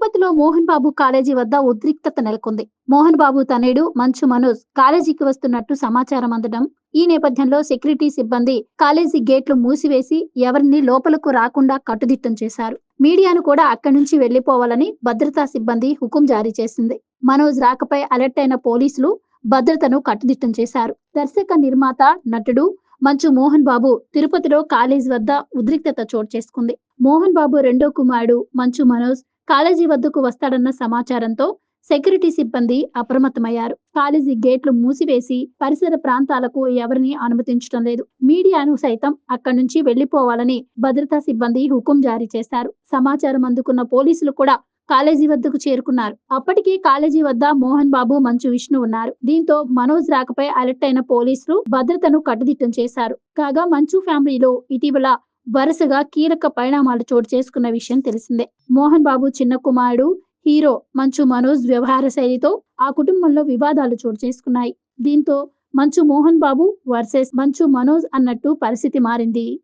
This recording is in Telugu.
తిరుపతిలో మోహన్ బాబు కాలేజీ వద్ద ఉద్రిక్తత నెలకొంది. మోహన్ బాబు తనయుడు మంచు మనోజ్ కాలేజీకి వస్తున్నట్టు సమాచారం అందడం ఈ నేపథ్యంలో సెక్యూరిటీ సిబ్బంది కాలేజీ గేట్లు మూసివేసి ఎవరిని లోపలకు రాకుండా కట్టుదిట్టం చేశారు. మీడియాను కూడా అక్కడి నుంచి వెళ్ళిపోవాలని భద్రతా సిబ్బంది హుకుం జారీ చేసింది. మనోజ్ రాకపై అలర్ట్ అయిన పోలీసులు భద్రతను కట్టుదిట్టం చేశారు. దర్శక నిర్మాత నటుడు మంచు మోహన్ బాబు తిరుపతిలో కాలేజీ వద్ద ఉద్రిక్తత చోటు చేసుకుంది. మోహన్ బాబు రెండో కుమారుడు మంచు మనోజ్ కాలేజీ వద్దకు వస్తాడన్న సమాచారంతో సెక్యూరిటీ సిబ్బంది అప్రమత్తమయ్యారు. కాలేజీ గేట్లు మూసివేసి పరిసర ప్రాంతాలకు ఎవరిని అనుమతించడం లేదు. మీడియాను సైతం అక్కడి నుంచి వెళ్ళిపోవాలని భద్రతా సిబ్బంది హుకుం జారీ చేశారు. సమాచారం అందుకున్న పోలీసులు కూడా కాలేజీ వద్దకు చేరుకున్నారు. అప్పటికే కాలేజీ వద్ద మోహన్ బాబు మంచు విష్ణు ఉన్నారు. దీంతో మనోజ్ రాకపై అలర్ట్ అయిన పోలీసులు భద్రతను కట్టుదిట్టం చేశారు. కాగా మంచు ఫ్యామిలీలో ఇటీవల వరుసగా కీలక పరిణామాలు చోటు చేసుకున్న విషయం తెలిసిందే. మోహన్ బాబు చిన్న కుమారుడు హీరో మంచు మనోజ్ వ్యవహార శైలితో ఆ కుటుంబంలో వివాదాలు చోటు చేసుకున్నాయి. దీంతో మంచు మోహన్ బాబు వర్సెస్ మంచు మనోజ్ అన్నట్టు పరిస్థితి మారింది.